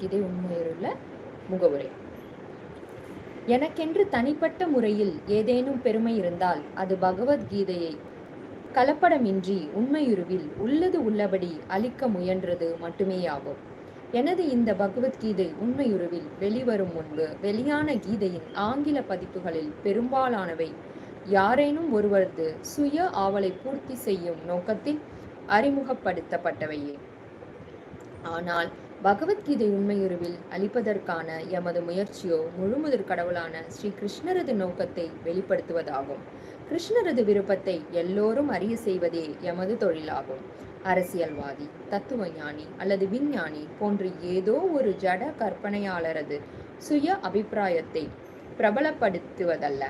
இதே உண்மையுள்ள முகவுரை. எனக்கென்று தனிப்பட்ட முறையில் ஏதேனும் பெருமை இருந்தால் அது பகவத்கீதையை கலப்படமின்றி உண்மையுருவில் உள்ளது உள்ளபடி அளிக்க முயன்றது மட்டுமேயாகும். எனது இந்த பகவத்கீதை உண்மையுருவில் வெளிவரும் முன்பு வெளியான கீதையின் ஆங்கில பதிப்புகளில் பெரும்பாலானவை யாரேனும் ஒருவரது சுய ஆவலை பூர்த்தி செய்யும் நோக்கத்தில் அறிமுகப்படுத்தப்பட்டவையே. ஆனால் பகவத்கீதை உண்மையுருவில் அளிப்பதற்கான எமது முயற்சியோ முழுமுதற் கடவுளான ஸ்ரீ கிருஷ்ணரது நோக்கத்தை வெளிப்படுத்துவதாகும். கிருஷ்ணரது விருப்பத்தை எல்லோரும் அறிய செய்வதே எமது தொழிலாகும். அரசியல்வாதி தத்துவ ஞானி அல்லது விஞ்ஞானி போன்று ஏதோ ஒரு ஜட கற்பனையாளரது சுய அபிப்பிராயத்தை பிரபலப்படுத்துவதல்ல.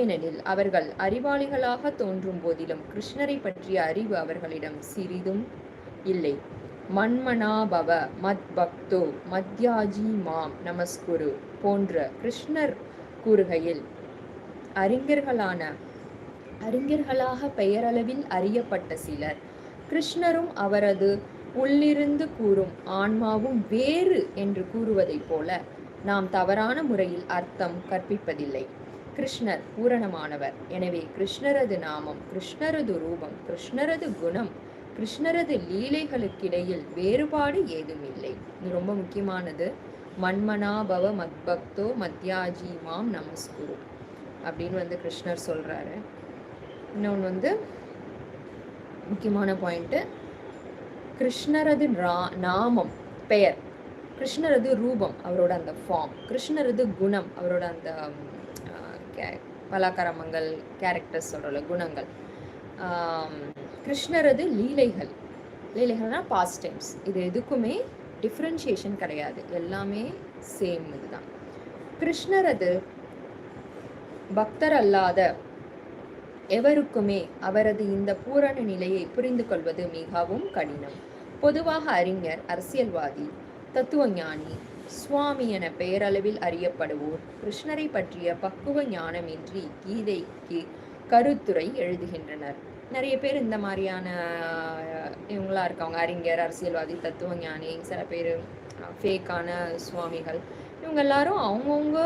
ஏனெனில் அவர்கள் அறிவாளிகளாக தோன்றும் போதிலும் கிருஷ்ணரை பற்றிய அறிவு அவர்களிடம் சிறிதும் இல்லை. மன்மனாபவ மத் பக்தோ மத்யாஜி மாம் நமஸ்குரு போன்ற கிருஷ்ணர் கூறுகையில் அறிஞர்களான அறிஞர்களாக பெயரளவில் அறியப்பட்ட சிலர் கிருஷ்ணரும் அவரது உள்ளிருந்து கூறும் ஆன்மாவும் வேறு என்று கூறுவதைப் போல நாம் தவறான முறையில் அர்த்தம் கற்பிப்பதில்லை. கிருஷ்ணர் பூரணமானவர். எனவே கிருஷ்ணரது நாமம் கிருஷ்ணரது ரூபம் கிருஷ்ணரது குணம் கிருஷ்ணரது லீலைகளுக்கிடையில் வேறுபாடு ஏதுமில்லை. இது ரொம்ப முக்கியமானது. மன்மனா பவ மத்பக்தோ மத்யாஜி மாம் நமஸ்குரு அப்படின்னு வந்து கிருஷ்ணர் சொல்கிறாரு இன்னொன்று வந்து முக்கியமான பாயிண்ட்டு கிருஷ்ணரது ரா- நாமம் பெயர். கிருஷ்ணரது ரூபம் அவரோட அந்த ஃபார்ம் கிருஷ்ணரது குணம் அவரோட அந்த கே- பலாக்கரமங்கள் கேரக்டர்ஸ் சொல்கிறோம்ல குணங்கள். கிருஷ்ணரது லீலைகள். லீலைகள்னா பாஸ்ட் டைம்ஸ் இது எதுக்குமே டிஃப்ரென்ஷியேஷன் கிடையாது. எல்லாமே சேம் இதுதான். கிருஷ்ணரது பக்தர் அல்லாத எவருக்குமே அவரது இந்த பூரண நிலையை புரிந்து கொள்வது மிகவும் கடினம். பொதுவாக அறிஞர் அரசியல்வாதி தத்துவஞானி சுவாமி என பெயரளவில் அறியப்படுவோர் கிருஷ்ணரை பற்றிய பக்குவ ஞானமின்றி கீதைக்கு கருத்துரை எழுதுகின்றனர். நிறைய பேர் இந்த மாதிரியான இவங்களா இருக்காங்க அறிஞர் அரசியல்வாதி தத்துவ ஞானி சில பேர் ஃபேக்கான சுவாமிகள் இவங்க எல்லாரும் அவங்கவுங்க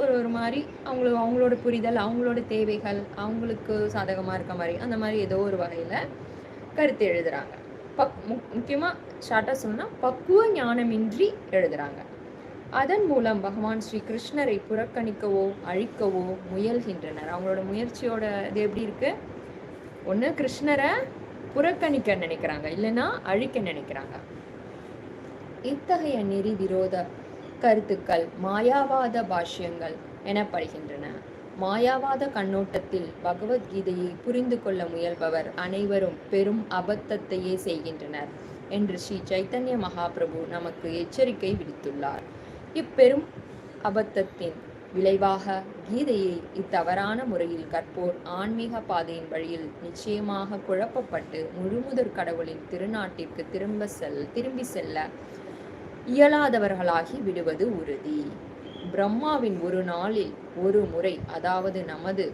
ஒரு ஒரு மாதிரி அவங்களுக்கு அவங்களோட புரிதல் அவங்களோட தேவைகள் அவங்களுக்கு சாதகமாக இருக்க மாதிரி அந்த மாதிரி ஏதோ ஒரு வகையில் கருத்து எழுதுறாங்க. பக் மு முக்கியமாக ஷார்ட்டாக சொன்னால் பக்குவ ஞானமின்றி எழுதுறாங்க. அதன் மூலம் பகவான் ஸ்ரீ கிருஷ்ணரை புறக்கணிக்கவோ அழிக்கவோ முயல்கின்றனர். அவங்களோட முயற்சியோட இது எப்படி இருக்குது ஒன்று கிருஷ்ணரை புறக்கணிக்க நினைக்கிறாங்க இல்லைன்னா அழிக்க நினைக்கிறாங்க. இத்தகைய நெறி விரோத கருத்துக்கள் மாயாவாத பாஷ்யங்கள் எனப்படுகின்றன. மாயாவாத கண்ணோட்டத்தில் பகவத்கீதையை புரிந்து கொள்ள முயல்பவர் அனைவரும் பெரும் அபத்தத்தையே செய்கின்றனர் என்று ஸ்ரீ சைத்தன்ய மகாபிரபு நமக்கு எச்சரிக்கை விடுத்துள்ளார். இப்பெரும் அபத்தத்தின் விளைவாக கீதையை இத்தவறான முறையில் கற்போர் ஆன்மீக பாதையின் வழியில் நிச்சயமாக குழப்பப்பட்டு முழுமுதற் கடவுளின் திருநாட்டிற்கு திரும்ப செல் திரும்பி செல்ல இயலாதவர்களாகி விடுவது உறுதி. பிரம்மாவின் ஒரு நாளில் ஒரு முறை அதாவது நமது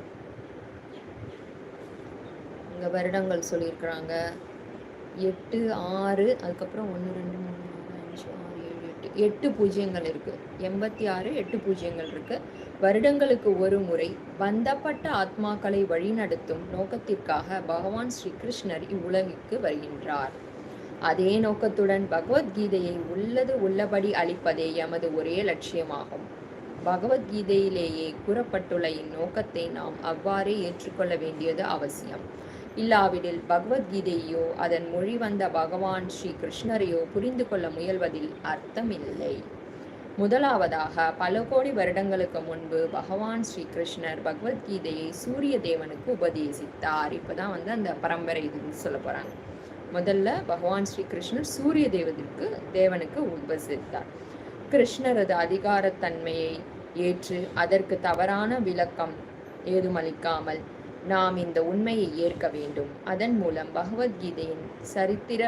இங்க வருடங்கள் சொல்லியிருக்கிறாங்க. எட்டு ஆறு அதுக்கப்புறம் ஒன்று ரெண்டு மூணு நாலு அஞ்சு ஆறு ஏழு எட்டு பூஜ்ஜியங்கள் இருக்கு. எண்பத்தி ஆறு எட்டு பூஜ்ஜியங்கள் இருக்கு. வருடங்களுக்கு ஒரு முறை பந்தப்பட்ட ஆத்மாக்களை வழிநடத்தும் நோக்கத்திற்காக பகவான் ஸ்ரீ கிருஷ்ணர் இவ்வுலகிற்கு வருகின்றார். அதே நோக்கத்துடன் பகவத்கீதையை உள்ளது உள்ளபடி அளிப்பதே எமது ஒரே லட்சியமாகும். பகவத்கீதையிலேயே கூறப்பட்டுள்ள இந்நோக்கத்தை நாம் அவ்வாறே ஏற்றுக்கொள்ள வேண்டியது அவசியம். இல்லாவிடில் பகவத்கீதையோ அதன் மொழி வந்த பகவான் ஸ்ரீ கிருஷ்ணரையோ புரிந்து கொள்ள முயல்வதில் அர்த்தமில்லை. முதலாவதாக பல கோடி வருடங்களுக்கு முன்பு பகவான் ஸ்ரீ கிருஷ்ணர் பகவத்கீதையை சூரிய தேவனுக்கு உபதேசித்தார். இப்போதான் வந்து அந்த பரம்பரை இதுன்னு சொல்ல போகிறாங்க முதல்ல பகவான் ஸ்ரீ கிருஷ்ணர் சூரிய தேவதிற்கு தேவனுக்கு உபதேசித்தார். கிருஷ்ணரது அதிகாரத்தன்மையை ஏற்று அதற்கு தவறான விளக்கம் ஏதுமளிக்காமல் நாம் இந்த உண்மையை ஏற்க வேண்டும். அதன் மூலம் பகவத்கீதையின் சரித்திர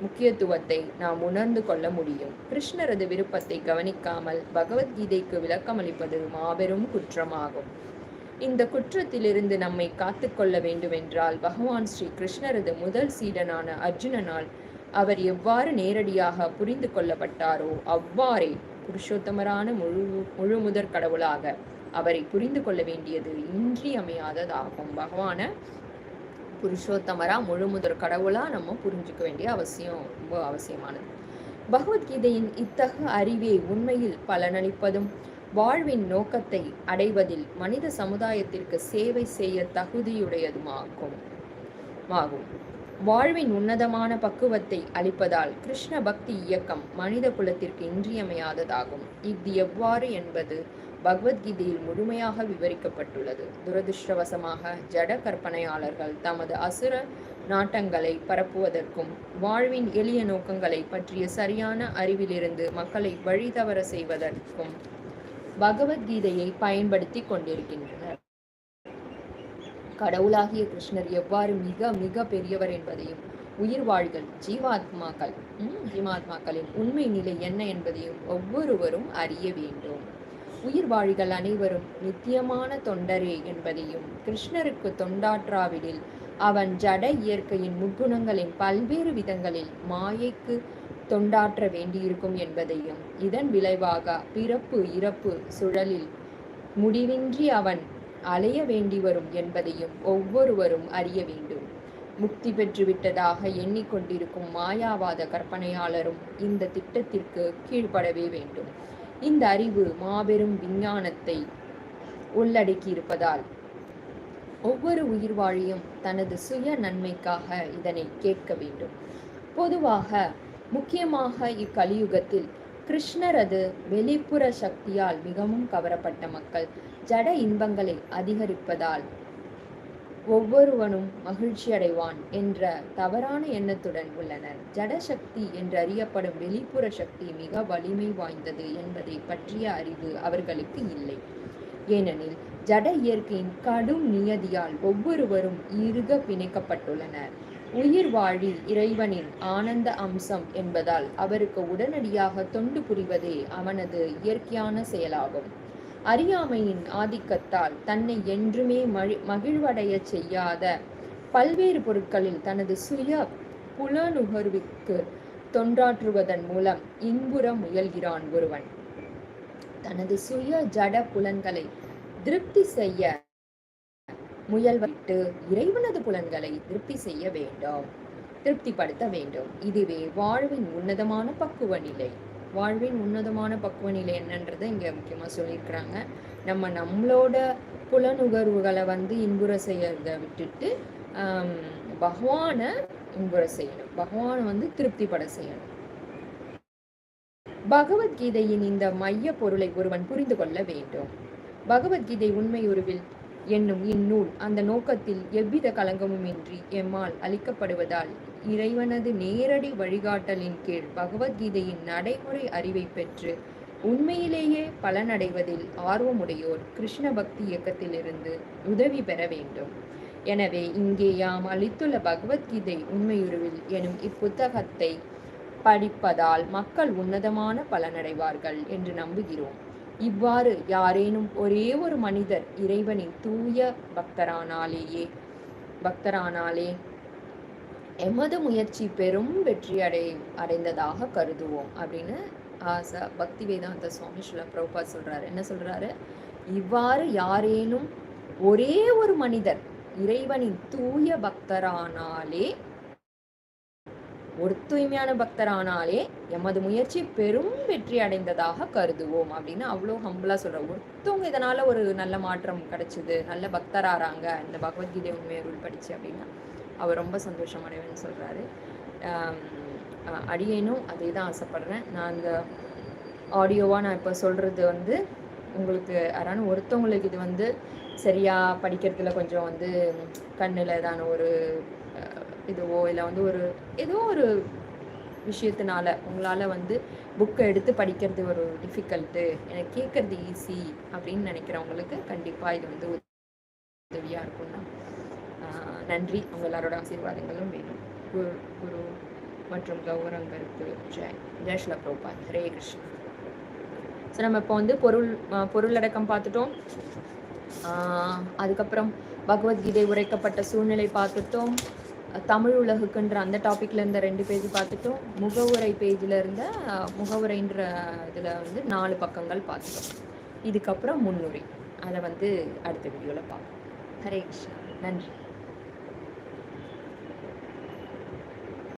முக்கியத்துவத்தை நாம் உணர்ந்து கொள்ள முடியும். கிருஷ்ணரது விருப்பத்தை கவனிக்காமல் பகவத்கீதைக்கு விளக்கமளிப்பது மாபெரும் குற்றமாகும். இந்த குற்றத்திலிருந்து நம்மை காத்துக்கொள்ள வேண்டுமென்றால் பகவான் ஸ்ரீ கிருஷ்ணரது முதல் சீடனான அர்ஜுனனால் அவர் எவ்வாறு நேரடியாக புரிந்து கொள்ளப்பட்டாரோ அவ்வாறே புருஷோத்தமரான முழு முழுமுதற் கடவுளாக அவரை புரிந்து கொள்ள வேண்டியது இன்றியமையாததாகும். பகவான புருஷோத்தமரா முழுமுதற் கடவுளா நம்ம புரிஞ்சுக்க வேண்டிய அவசியம் ரொம்ப அவசியமானது. பகவத்கீதையின் இத்தகு அறிவே உண்மையில் பலனளிப்பதும் வாழ்வின் நோக்கத்தை அடைவதில் மனித சமுதாயத்திற்கு சேவை செய்ய தகுதியுடையதுமாகும். ஆகும் வாழ்வின் உன்னதமான பக்குவத்தை அளிப்பதால் கிருஷ்ண பக்தி இயக்கம் மனித குலத்திற்கு இன்றியமையாததாகும். இது எவ்வாறு என்பது பகவத்கீதையில் முழுமையாக விவரிக்கப்பட்டுள்ளது. துரதிருஷ்டவசமாக ஜட கற்பனையாளர்கள் தமது அசுர நாட்டங்களை பரப்புவதற்கும் வாழ்வின் எளிய நோக்கங்களை பற்றிய சரியான அறிவிலிருந்து மக்களை வழிதவர செய்வதற்கும் பகவத்கீதையை பயன்படுத்தி கொண்டிருக்கின்றனர். கடவுளாகிய கிருஷ்ணர் எவ்வாறு மிக மிக பெரியவர் என்பதையும் உயிர் வாழ்கள் ஜீவாத்மாக்கள் ஜீவாத்மாக்களின் உண்மை நிலை என்ன என்பதையும் ஒவ்வொருவரும் அறிய வேண்டும். உயிர் வாழிகள் அனைவரும் நித்தியமான தொண்டரே என்பதையும் கிருஷ்ணருக்கு தொண்டாற்றாவிடில் அவன் ஜட இயற்கையின் முக்குணங்களின் பல்வேறு விதங்களில் மாயைக்கு தொண்டாற்ற வேண்டியிருக்கும் என்பதையும் இதன் விளைவாக பிறப்பு இறப்பு சுழலில் முடிவின்றி அவன் அலைய வேண்டி வரும் என்பதையும் ஒவ்வொருவரும் அறிய வேண்டும். முக்தி பெற்றுவிட்டதாக எண்ணிக்கொண்டிருக்கும் மாயாவாத கற்பனையாளரும் இந்த திட்டத்திற்கு கீழ்ப்படவே வேண்டும். இந்த அறிவு மாபெரும் விஞ்ஞானத்தை உள்ளடக்கி இருப்பதால் ஒவ்வொரு உயிர் வாழியும் தனது சுய நன்மைக்காக இதனை கேட்க வேண்டும். பொதுவாக முக்கியமாக இக்கலியுகத்தில் கிருஷ்ணரது வெளிப்புற சக்தியால் மிகவும் கவரப்பட்ட மக்கள். ஜட இன்பங்களை அதிகரிப்பதால் ஒவ்வொருவனும் மகிழ்ச்சி அடைவான் என்ற தவறான எண்ணத்துடன் உள்ளனர். ஜடசக்தி என்று அறியப்படும் வெளிப்புற சக்தி மிக வலிமை வாய்ந்தது என்பதை பற்றிய அறிவு அவர்களுக்கு இல்லை. ஏனெனில் ஜட இயற்கையின் கடும் நியதியால் ஒவ்வொருவரும் இறுக பிணைக்கப்பட்டுள்ளனர். உயிர் வாழி இறைவனின் ஆனந்த அம்சம் என்பதால் அவருக்கு உடனடியாக தொண்டு புரிவதே அவனது இயற்கையான செயலாகும். அறியாமையின் ஆதிக்கத்தால் தன்னை என்றுமே மகிழ்வடைய செய்யாத பல்வேறு பொருட்களில் தனது சுய புலனுகர்வுக்கு தொண்டாற்றுவதன் மூலம் இன்புற முயல்கிறான் ஒருவன். தனது சுய ஜட புலன்களை திருப்தி செய்ய முயல்விட்டு இறைவனது புலன்களை திருப்தி செய்ய வேண்டும். திருப்திப்படுத்த வேண்டும். இதுவே வாழ்வின் உன்னதமான பக்குவ நிலை. வாழ்வின் உன்னதமான பக்குவ நிலை என்னன்றதை இங்கே முக்கியமாக சொல்லியிருக்கிறாங்க. நம்ம நம்மளோட புலனுகர்வுகளை வந்து இன்புற செய்யறத விட்டுட்டு பகவானை இன்புற செய்யணும் பகவானை வந்து திருப்திப்பட செய்யணும். பகவத்கீதையின் இந்த மைய பொருளை ஒருவன் புரிந்து கொள்ள வேண்டும். பகவத்கீதை உண்மை உருவில் என்னும் இந்நூல் அந்த நோக்கத்தில் எவ்வித கலங்கமுமின்றி எம்மால் அளிக்கப்படுவதால் இறைவனது நேரடி வழிகாட்டலின் கீழ் பகவத்கீதையின் நடைமுறை அறிவை பெற்று உண்மையிலேயே பலனடைவதில் ஆர்வமுடையோர் கிருஷ்ண பக்தி இயக்கத்திலிருந்து உதவி பெற வேண்டும். எனவே இங்கே யாம் அளித்துள்ள பகவத்கீதை உண்மையுருவில் எனும் இப்புத்தகத்தை படிப்பதால் மக்கள் உன்னதமான பலனடைவார்கள் என்று நம்புகிறோம். இவ்வாறு யாரேனும் ஒரே ஒரு மனிதர் இறைவனின் தூய பக்தரானாலேயே பக்தரானாலே எமது முயற்சி பெரும் வெற்றி அடை அடைந்ததாக கருதுவோம் அப்படின்னு ஆசா பக்தி வேதாந்த சுவாமி ஸ்ரீல பிரபா சொல்றாரு. என்ன சொல்றாரு? இவ்வாறு யாரேனும் ஒரே ஒரு மனிதர் இறைவனின் தூய பக்தரானாலே ஒரு தூய்மையான பக்தரானாலே எமது முயற்சி பெரும் வெற்றி அடைந்ததாக கருதுவோம் அப்படின்னு அவ்வளோ ஹம்பிளாக சொல்கிறோம் ஒருத்தவங்க இதனால் ஒரு நல்ல மாற்றம் கிடச்சிது நல்ல பக்தராகிறாங்க இந்த பகவத்கீதை உண்மையை அருள் படிச்சு அப்படின்னா அவர் ரொம்ப சந்தோஷம் அடைவேன்னு சொல்கிறாரு அடியேனும் அதே தான் ஆசைப்பட்றேன். நான் அந்த ஆடியோவாக நான் இப்போ சொல்கிறது வந்து உங்களுக்கு யாரான ஒருத்தவங்களுக்கு இது வந்து சரியாக படிக்கிறதுல கொஞ்சம் வந்து கண்ணில் ஏதான ஒரு இதுவோ இல்லை வந்து ஒரு ஏதோ ஒரு விஷயத்தினால உங்களால் வந்து புக்கை எடுத்து படிக்கிறது ஒரு டிஃபிகல்ட்டு எனக்கு கேட்குறது ஈஸி அப்படின்னு நினைக்கிறவங்களுக்கு கண்டிப்பாக இது வந்து உதவியாக இருக்கும்னா நன்றி. உங்கள் எல்லாரோட ஆசீர்வாதங்களும் வேணும். குரு குரு மற்றும் கௌரவங்களுக்கு ஜெய். ஜெய்ஷ்ல பிரபா ஹரே கிருஷ்ணா. ஸோ நம்ம இப்போ வந்து பொருள் பொருளடக்கம் பார்த்துட்டோம். அதுக்கப்புறம் பகவத்கீதை உரைக்கப்பட்ட சூழ்நிலை பார்த்துட்டோம். தமிழ் உலகுக்குன்ற அந்த டாப்பிக்கில் இருந்த ரெண்டு பேஜ் பார்த்துட்டோம். முகவுரை பேஜில் இருந்த முகவுரைன்ற இதில் வந்து நாலு பக்கங்கள் பார்த்துட்டோம். இதுக்கப்புறம் முன்னுரை. அதை வந்து அடுத்த வீடியோவில் பார்ப்போம். ஹரே கிருஷ்ணா. நன்றி.